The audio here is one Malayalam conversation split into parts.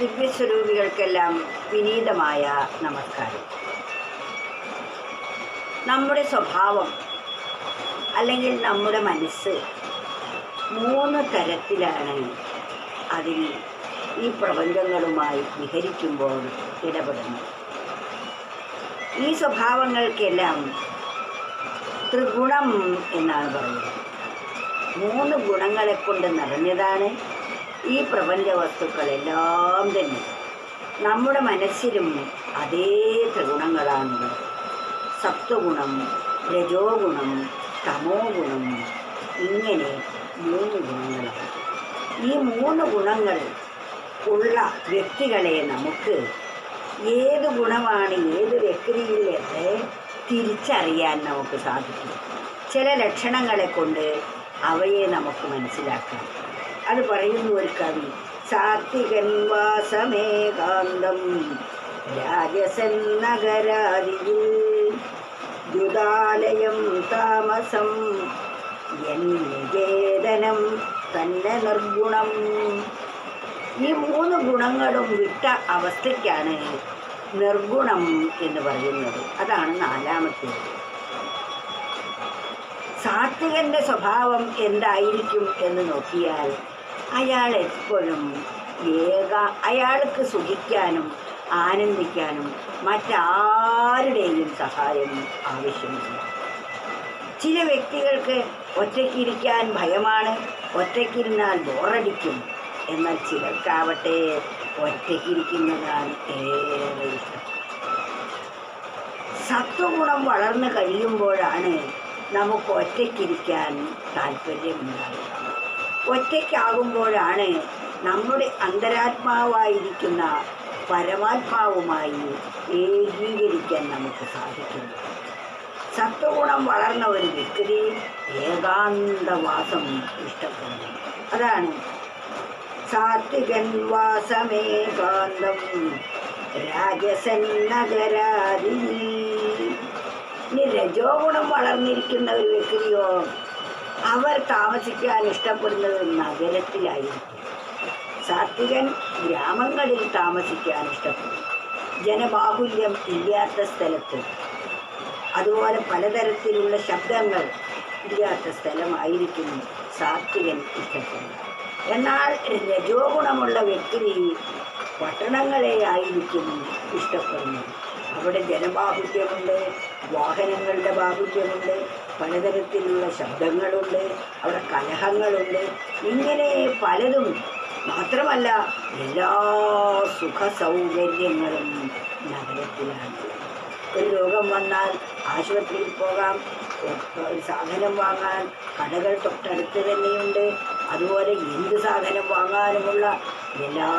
ദിവ്യസ്വരൂപികൾക്കെല്ലാം വിനീതമായ നമസ്കാരം. നമ്മുടെ സ്വഭാവം അല്ലെങ്കിൽ നമ്മുടെ മനസ്സ് മൂന്ന് തരത്തിലാണ് അതിൽ ഈ പ്രപഞ്ചങ്ങളുമായി വിഹരിക്കുമ്പോൾ ഇടപെടുന്നത്. ഈ സ്വഭാവങ്ങൾക്കെല്ലാം ത്രിഗുണം എന്നാണ് പറയുന്നത്. മൂന്ന് ഗുണങ്ങളെ കൊണ്ട് നിറഞ്ഞതാണ് ഈ പ്രപഞ്ച വസ്തുക്കളെല്ലാം തന്നെ നമ്മുടെ മനസ്സിലും അതേ ത്രിഗുണങ്ങളാണ്. സത്വഗുണം രജോ ഗുണം തമോ ഗുണം ഇങ്ങനെ മൂന്ന് ഗുണങ്ങളാണ്. ഈ മൂന്ന് ഗുണങ്ങൾ ഉള്ള വ്യക്തികളെ നമുക്ക് ഏത് ഗുണമാണ് ഏത് വ്യക്തിയിലൊക്കെ തിരിച്ചറിയാൻ നമുക്ക് സാധിക്കും. ചില ലക്ഷണങ്ങളെ കൊണ്ട് അവയെ നമുക്ക് മനസ്സിലാക്കാം. അത് പറയുന്നു ഒരു കവി. സാത്വികൻ വാസമേകാന്തം രാജസൻ നഗരാതിയിൽ ദുദാലയം താമസം എന്നികേതനം തന്നെ നിർഗുണം. ഈ മൂന്ന് ഗുണങ്ങളും വിട്ട അവസ്ഥയ്ക്കാണ് നിർഗുണം എന്ന് പറയുന്നത്. അതാണ് നാലാമത്തേത്. സാത്വികന്റെ സ്വഭാവം എന്തായിരിക്കും എന്ന് നോക്കിയാൽ അയാൾ എപ്പോഴും ഏക അയാൾക്ക് സുഖിക്കാനും ആനന്ദിക്കാനും മറ്റാരുടെയും സഹായം ആവശ്യമില്ല. ചില വ്യക്തികൾക്ക് ഒറ്റയ്ക്കിരിക്കാൻ ഭയമാണ് ഒറ്റയ്ക്കിരുന്നാൽ ബോറടിക്കും. എന്നാൽ ചിലർക്കാവട്ടെ ഒറ്റയ്ക്കിരിക്കുന്നതാണ് ഏറെ ഇഷ്ടം. സത്വഗുണം വളർന്നു കഴിയുമ്പോഴാണ് നമുക്ക് ഒറ്റയ്ക്കിരിക്കാൻ താല്പര്യമുണ്ടാകുക ഒറ്റയ്ക്കാകുമ്പോഴാണ് നമ്മുടെ അന്തരാത്മാവായിരിക്കുന്ന പരമാത്മാവുമായി ഏകീകരിക്കാൻ നമുക്ക് സാധിക്കുന്നു സത്വഗുണം വളർന്ന ഒരു വ്യക്തി ഏകാന്തവാസം ഇഷ്ടപ്പെടുന്നു. അതാണ് സാത്വികൻ വാസമേകാന്തം രാജസൻ നഗരാതി രജോ ഗുണം വളർന്നിരിക്കുന്ന ഒരു വ്യക്തിയോ അവർ താമസിക്കാൻ ഇഷ്ടപ്പെടുന്നത് നഗരത്തിലായിരിക്കും. സാത്വികൻ ഗ്രാമങ്ങളിൽ താമസിക്കാൻ ഇഷ്ടപ്പെടും. ജനബാഹുല്യം ഇല്ലാത്ത സ്ഥലത്ത്. അതുപോലെ പലതരത്തിലുള്ള ശബ്ദങ്ങൾ ഇല്ലാത്ത സ്ഥലമായിരിക്കും സാത്വികൻ ഇഷ്ടപ്പെടുന്നത്. എന്നാൽ രജോ ഗുണമുള്ള വ്യക്തി പട്ടണങ്ങളെ ആയിരിക്കും ഇഷ്ടപ്പെടുന്നത്. അവിടെ ജനബാഹുല്യമുണ്ട് വാഹനങ്ങളുടെ ബാഹുല്യമുണ്ട് പലതരത്തിലുള്ള ശബ്ദങ്ങളുണ്ട് അവിടെ കലഹങ്ങളുണ്ട്. ഇങ്ങനെ പലതും മാത്രമല്ല എല്ലാ സുഖ സൗകര്യങ്ങളും നഗരത്തിലാണ്. ഒരു രോഗം വന്നാൽ ആശുപത്രിയിൽ പോകാം ഒരു സാധനം വാങ്ങാൻ കടകൾ തൊട്ടടുത്ത് തന്നെയുണ്ട്. അതുപോലെ എന്ത് സാധനം വാങ്ങാനുമുള്ള എല്ലാ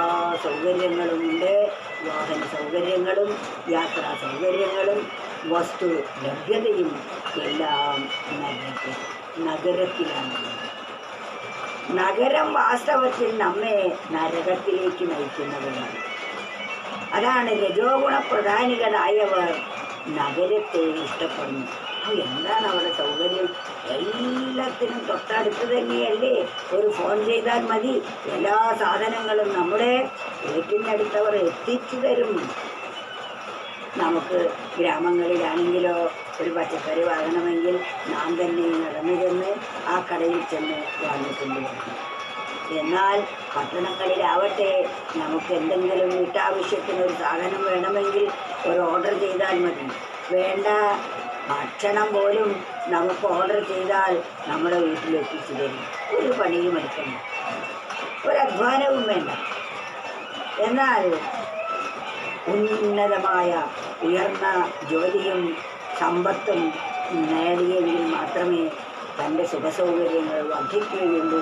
സൗകര്യങ്ങളും ഉണ്ട്. വാഹന സൗകര്യങ്ങളും യാത്രാ സൗകര്യങ്ങളും വസ്തു ലഭ്യതയും എല്ലാം നഗരത്തിൽ നഗരത്തിലാണ്. നഗരം വാസ്തവത്തിൽ നമ്മെ നരകത്തിലേക്ക് നയിക്കുന്നവരാണ്. അതാണ് രജോഗുണ പ്രധാനികളായവർ നഗരത്തെ ഇഷ്ടപ്പെടുന്നു എന്താണ് അവിടെ സൗകര്യം? എല്ലാത്തിനും തൊട്ടടുത്ത് തന്നെയല്ലേ? ഒരു ഫോൺ ചെയ്താൽ മതി. എല്ലാ സാധനങ്ങളും നമ്മുടെ വീട്ടിനടുത്തവർ എത്തിച്ചു തരും. നമുക്ക് ഗ്രാമങ്ങളിലാണെങ്കിലോ ഒരു പച്ചക്കറി വാങ്ങണമെങ്കിൽ നാം തന്നെ നടന്നു ചെന്ന് ആ കടയിൽ ചെന്ന് വാങ്ങിക്കൊണ്ട് വരണം. എന്നാൽ പട്ടണങ്ങളിലാവട്ടെ നമുക്ക് എന്തെങ്കിലും വീട്ടാവശ്യത്തിന് ഒരു സാധനം വേണമെങ്കിൽ ഒരു ഓർഡർ ചെയ്താൽ മതി. വേണ്ട ഭക്ഷണം പോലും നമുക്ക് ഓർഡർ ചെയ്താൽ നമ്മുടെ വീട്ടിൽ എത്തിച്ചു തരും. ഒരു പണിയും എടുക്കണം ഒരു അധ്വാനവും വേണ്ട. എന്നാൽ ഉന്നതമായ ഉയർന്ന ജോലിയും സമ്പത്തും നേടിയെങ്കിൽ മാത്രമേ തന്റെ സുഖസൗകര്യങ്ങൾ വർദ്ധിക്കുകയുള്ളൂ.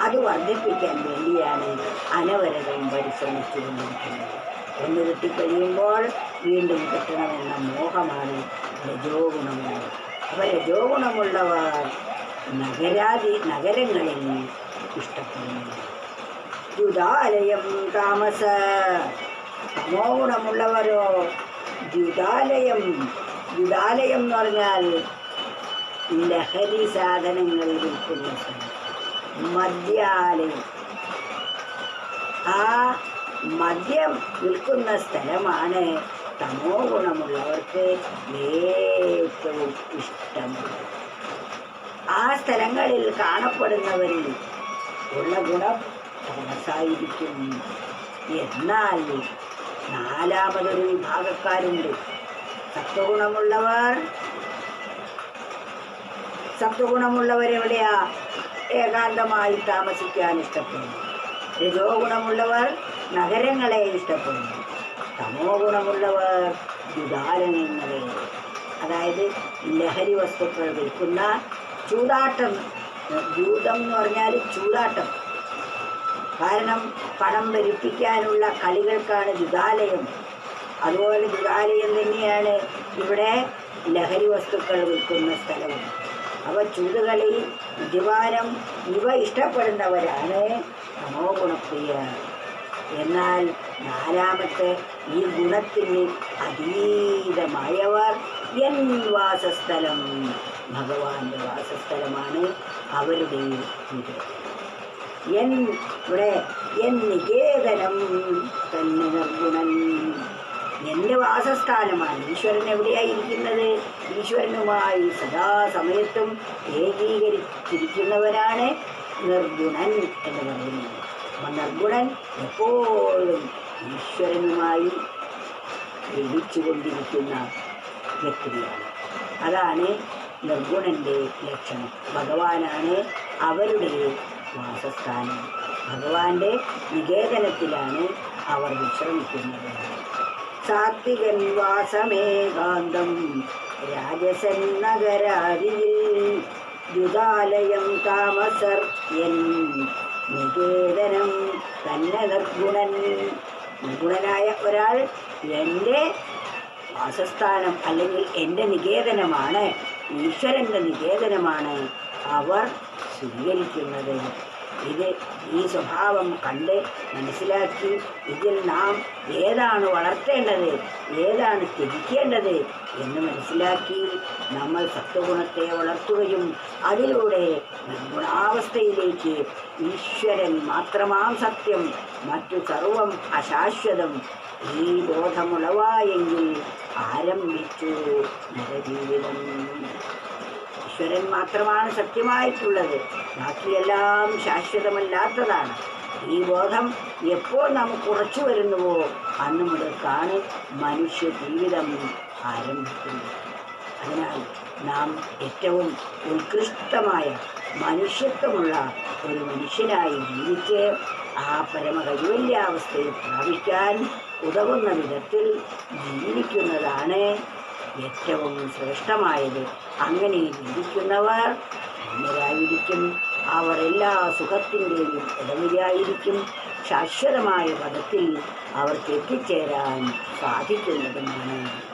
അത് വർദ്ധിപ്പിക്കാൻ വേണ്ടിയാണ് അനവരതം പരിശ്രമിച്ചുകൊണ്ടിരിക്കുന്നത്. ഒന്ന് കിട്ടിക്കഴിയുമ്പോൾ വീണ്ടും കിട്ടണമെന്ന മോഹമാണ് രജോ ഗുണമുള്ളവർ അപ്പോൾ രജോ ഗുണമുള്ളവർ നഗരാതി നഗരങ്ങളിൽ ഇഷ്ടപ്പെടുന്നു. ദ്യുതാലയം താമസ. തമോ ഗുണമുള്ളവരോ ദ്യുതാലയം ദ്യുതാലയം എന്ന് പറഞ്ഞാൽ ലഹരി സാധനങ്ങൾ വിൽക്കുന്ന മദ്യാലയം. ആ മദ്യം വിൽക്കുന്ന സ്ഥലമാണ് തമോ ഗുണമുള്ളവർക്ക് ഏറ്റവും ഇഷ്ടമാണ് ആ സ്ഥലങ്ങളിൽ കാണപ്പെടുന്നവരിൽ ഉള്ള ഗുണം തമസായിരിക്കും എന്നാൽ നാലാമതൊരു വിഭാഗക്കാരുണ്ട്. സത്വഗുണമുള്ളവർ. എവിടെയാ ഏകാന്തമായി താമസിക്കാൻ ഇഷ്ടപ്പെടുന്നു. രജോ ഗുണമുള്ളവർ നഗരങ്ങളെ ഇഷ്ടപ്പെടുന്നു. തമോ ഗുണമുള്ളവർ ദുദാലനങ്ങളെ അതായത് ലഹരി വസ്തുക്കൾ വിൽക്കുന്ന ചൂതാട്ടം ജൂതം എന്ന് പറഞ്ഞാൽ ചൂതാട്ടം കാരണം പണം ഭരിപ്പിക്കാനുള്ള കളികൾക്കാണ് ദുതാലയം അതുപോലെ ദുതാലയം തന്നെയാണ് ഇവിടെ ലഹരി വസ്തുക്കൾ വിൽക്കുന്ന സ്ഥലവും. അവ ചൂതുകളി മദ്യപാനം ഇവ ഇഷ്ടപ്പെടുന്നവരാണ് തമോ ഗുണപ്രിയർ എന്നാൽ നാലാമത്തെ ഈ ഗുണത്തിന് അതീതമായവർ എൻ വാസസ്ഥലം. ഭഗവാന്റെ വാസസ്ഥലമാണ് അവരുടെ എൻ ഇവിടെ എൻ നികേതനം തന്നെ നിർഗുണൻ. എന്റെ വാസസ്ഥാനമാണ് ഈശ്വരൻ എവിടെയായിരിക്കുന്നത്? ഈശ്വരനുമായി സദാസമയത്തും ഏകീകരിച്ചിരിക്കുന്നവരാണ് നിർഗുണൻ എന്ന് പറയുന്നത്. നിർഗുണൻ എപ്പോഴും ഈശ്വരനുമായി ലഭിച്ചുകൊണ്ടിരിക്കുന്ന വ്യക്തിയാണ്. അതാണ് നിർഗുണന്റെ ലക്ഷണം. ഭഗവാനാണ് അവരുടെ വാസസ്ഥാനം. ഭഗവാന്റെ നികേതനത്തിലാണ് അവർ വിശ്രമിക്കുന്നത്. സാത്വികൻ വാസമേകാന്തം രാജസൻ നഗരാതിയിൽ ദ്യുതാലയം താമസർ എൻ നികേതനം തന്നെ നിർഗുണൻ നിർഗുണനായ ഒരാൾ എന്റെ വാസസ്ഥാനം അല്ലെങ്കിൽ എന്റെ നികേതനമാണ് ഈശ്വരന്റെ നികേതനമാണ് അവർ സ്വീകരിക്കുന്നത്. ഇത് ഈ സ്വഭാവം കണ്ട് മനസ്സിലാക്കി ഇതിൽ നാം ഏതാണ് വളർത്തേണ്ടത് ഏതാണ് ത്യജിക്കേണ്ടത് എന്ന് മനസ്സിലാക്കി നമ്മൾ സത്വഗുണത്തെ വളർത്തുകയും അതിലൂടെ ഗുണാവസ്ഥയിലേക്ക് ഈശ്വരൻ മാത്രമാം സത്യം മറ്റു സർവം അശാശ്വതം ഈ ബോധമുളവായെങ്കിൽ ആരംഭിച്ചു നരജീവിതം. ഈശ്വരൻ മാത്രമാണ് സത്യമായിട്ടുള്ളത്. ബാക്കിയെല്ലാം ശാശ്വതമല്ലാത്തതാണ്. ഈ ബോധം എപ്പോൾ നമുക്ക് ഉറച്ചു വരുന്നുവോ അന്ന് മുതൽക്കാണ് മനുഷ്യ ജീവിതം ആരംഭിക്കുന്നത്. അതിനാൽ നാം ഏറ്റവും ഉത്കൃഷ്ടമായ മനുഷ്യത്വമുള്ള ഒരു മനുഷ്യനായി ജീവിച്ച് ആ പരമകൈവല്യാവസ്ഥയിൽ പ്രാപിക്കാൻ ഉതകുന്ന വിധത്തിൽ ജീവിക്കുന്നതാണ് ഏറ്റവും ശ്രേഷ്ഠമായത്. അങ്ങനെ ജീവിക്കുന്നവർ ധന്യരായിരിക്കും അവർ എല്ലാ സുഖത്തിന്റെയും ഇടവിലായിരിക്കും ശാശ്വതമായ പദത്തിൽ അവർക്ക് എത്തിച്ചേരാൻ സാധിക്കുന്നതുമാണ്.